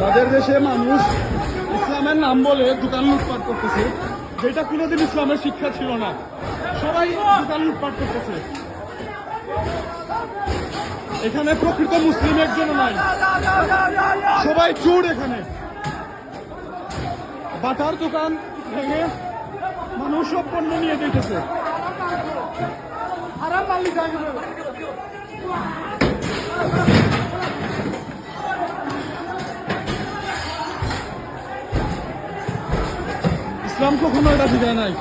তাদের দেশে মানুষ ইসলামের নাম বলে দোকান লুটপাট করতেছে, যেটা কোনোদিন ইসলামের শিক্ষা ছিল না। সবাই দোকান লুটপাট করতেছে। এখানে প্রকৃত মুসলিম একজন নাই। সবাই চোর এখানে। বাটার দোকান ভেঙে মানুষ সব পণ্য নিয়ে যেতেছে। আরাম মালিক ইসলাম কখনো এটা শিখায় নাই।